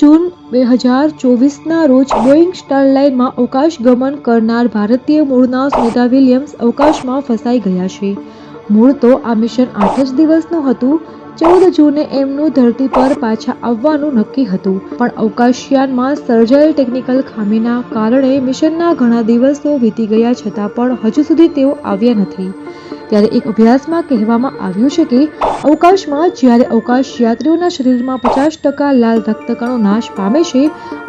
જૂન બે હજાર ચોવીસના રોજ બોઈંગ સ્ટારલાઇનમાં અવકાશ ગમન કરનાર ભારતીય મૂળના સ્મિતા વિલિયમ્સ અવકાશમાં ફસાઈ ગયા છે. મૂળ તો આ મિશન આઠ જ દિવસનું હતું. ચૌદ જૂને એમનું ધરતી પર પાછા આવવાનું નક્કી હતું. પણ અવકાશયાનમાં સર્જાયેલ ટેકનિકલ ખામીના કારણે મિશનના ઘણા દિવસો વીતી ગયા છતાં પણ હજુ સુધી તેઓ આવ્યા નથી. ત્યારે એક અભ્યાસમાં કહેવામાં આવ્યું છે કે અવકાશમાં જ્યારે અવકાશ યાત્રીઓના શરીરમાં પચાસ ટકા લાલ રક્તકણો નાશ પામે છે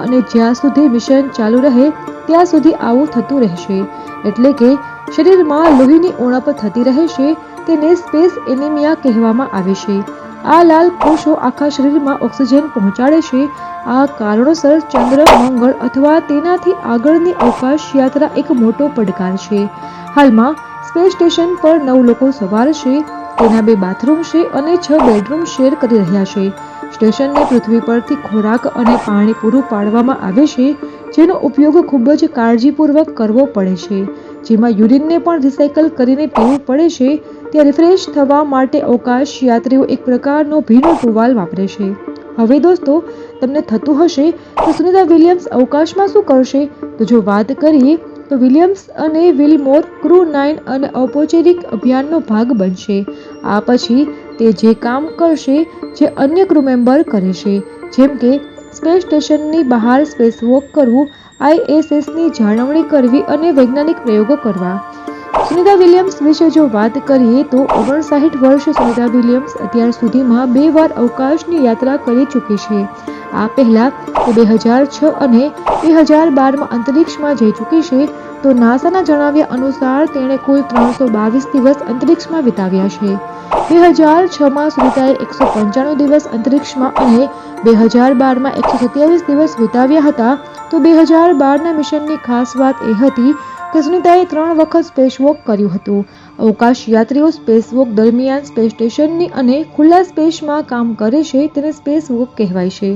અને જ્યાં સુધી મિશન ચાલુ રહે, ત્યાં સુધી આવું થતું રહેશે. એટલે કે શરીરમાં લોહીની ઉણપ થતી રહેશે તેને સ્પેસ એનિમિયા કહેવામાં આવે છે. આ લાલ કોષો આખા શરીરમાં ઓક્સિજન પહોંચાડે છે. આ કારણોસર ચંદ્ર, મંગળ અથવા તેનાથી આગળની અવકાશ યાત્રા એક મોટો પડકાર છે. હાલમાં સ્પેસ સ્ટેશન પર નવ લોકો સવાર છે. તેના બે બાથરૂમ છે અને છ બેડરૂમ શેર કરી રહ્યા છે. સ્ટેશનને પૃથ્વી પરથી ખોરાક અને પાણી પૂરું પાડવામાં આવે છે, જેનો ઉપયોગ ખૂબ જ કાળજીપૂર્વક કરવો પડે છે. જેમાં યુરિનને પણ રિસાયકલ કરીને પીવું પડે છે ત્યાં રિફ્રેશ થવા માટે અવકાશ યાત્રીઓ એક પ્રકારનો ભીનો ટુવાલ વાપરે છે. હવે દોસ્તો, તમને થતું હશે કે સુનિતા વિલિયમ્સ અવકાશમાં શું કરશે? તો જો વાત કરીએ તો વિલિયમ્સ અને વિલમોર ક્રૂ નાઇન અને ઔપચારિક અભિયાનનો ભાગ બનશે. આ પછી તે જે કામ કરશે, જે અન્ય ક્રૂ મેમ્બર કરે છે, જેમ કે સ્પેસ સ્ટેશનની બહાર સ્પેસ વોક કરવું આઈએસએસની જાળવણી કરવી અને વૈજ્ઞાનિક પ્રયોગો કરવા. સુનિતા વિલિયમ્સ વિશે જો વાત કરીએ તો ઓગણસાઠ વર્ષ સુનિતા વિલિયમ્સ અત્યાર સુધીમાં બે વાર અવકાશની યાત્રા કરી ચૂકી છે. આ પહેલા તે બે હજાર છ અને બે હજાર બારમાં અંતરિક્ષમાં જઈ ચૂકી છે, તો નાસાના જણાવ્યા અનુસાર તેણે કુલ ત્રણસો બાવીસ દિવસ અંતરિક્ષમાં વિતાવ્યા છે. બે હજાર છમાં સુનિતાએ એકસો પંચાણું દિવસ અંતરિક્ષમાં અને બે હજાર બારમાં એકસો સત્યાવીસ દિવસ વિતાવ્યા હતા, તો બે હજાર બારના મિશનની ખાસ વાત એ હતી સુનિતાએ ત્રણ વખત સ્પેસવોક કર્યું હતું. અવકાશ યાત્રીઓ સ્પેસવોક દરમિયાન સ્પેસ સ્ટેશનની અને ખુલ્લા સ્પેસમાં કામ કરે છે તેને સ્પેસ વોક કહેવાય છે.